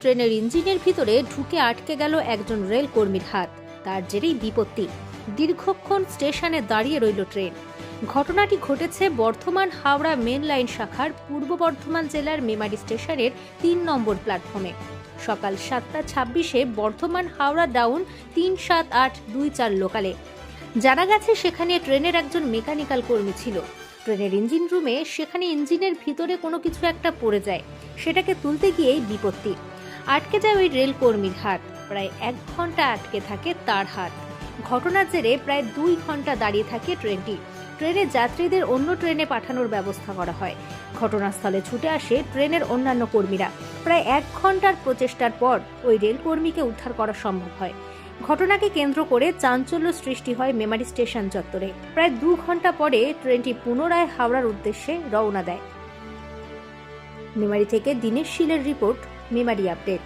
ট্রেনের ইঞ্জিনের ভিতরে ঢুকে আটকে গেল একজন রেল কর্মীর হাত। তার জেরেই বিপত্তি। দীর্ঘক্ষণ স্টেশনে দাঁড়িয়ে রইল ট্রেন। ঘটনাটি ঘটেছে বর্ধমান হাওড়া মেন লাইন শাখার পূর্ব বর্ধমান জেলার মেমারি স্টেশনের তিন নম্বর প্ল্যাটফর্মে। সকাল সাতটা ছাব্বিশে বর্ধমান হাওড়া ডাউন তিন সাত আট দুই চার লোকালে। জানা গেছে সেখানে ট্রেনের একজন মেকানিক্যাল কর্মী ছিল। ট্রেনের ইঞ্জিন রুমে সেখানে ইঞ্জিনের ভিতরে কোনো কিছু একটা পড়ে যায়। সেটাকে তুলতে গিয়েই বিপত্তি। আটকে যায় ওই রেল কর্মীর হাত। প্রায় এক ঘণ্টা আটকে থাকে তার হাত। ঘটনার জেরে প্রায় দুই ঘণ্টা দাঁড়িয়ে থাকে ট্রেনটি। ট্রেনের যাত্রীদের অন্য ট্রেনে পাঠানোর ব্যবস্থা করা হয়। ঘটনাস্থলে ছুটে আসে ট্রেনের অন্যান্য কর্মীরা। প্রায় এক ঘণ্টার প্রচেষ্টার পর ওই রেল কর্মীকে উদ্ধার করা সম্ভব হয়। ঘটনাকে কেন্দ্র করে চাঞ্চল্য সৃষ্টি হয় মেমারি স্টেশন চত্বরে। প্রায় দু ঘণ্টা পরে ট্রেনটি পুনরায় হাওড়ার উদ্দেশ্যে রওনা দেয়। মেমারি থেকে দীনেশ শীলের রিপোর্ট মেমারি আপডেট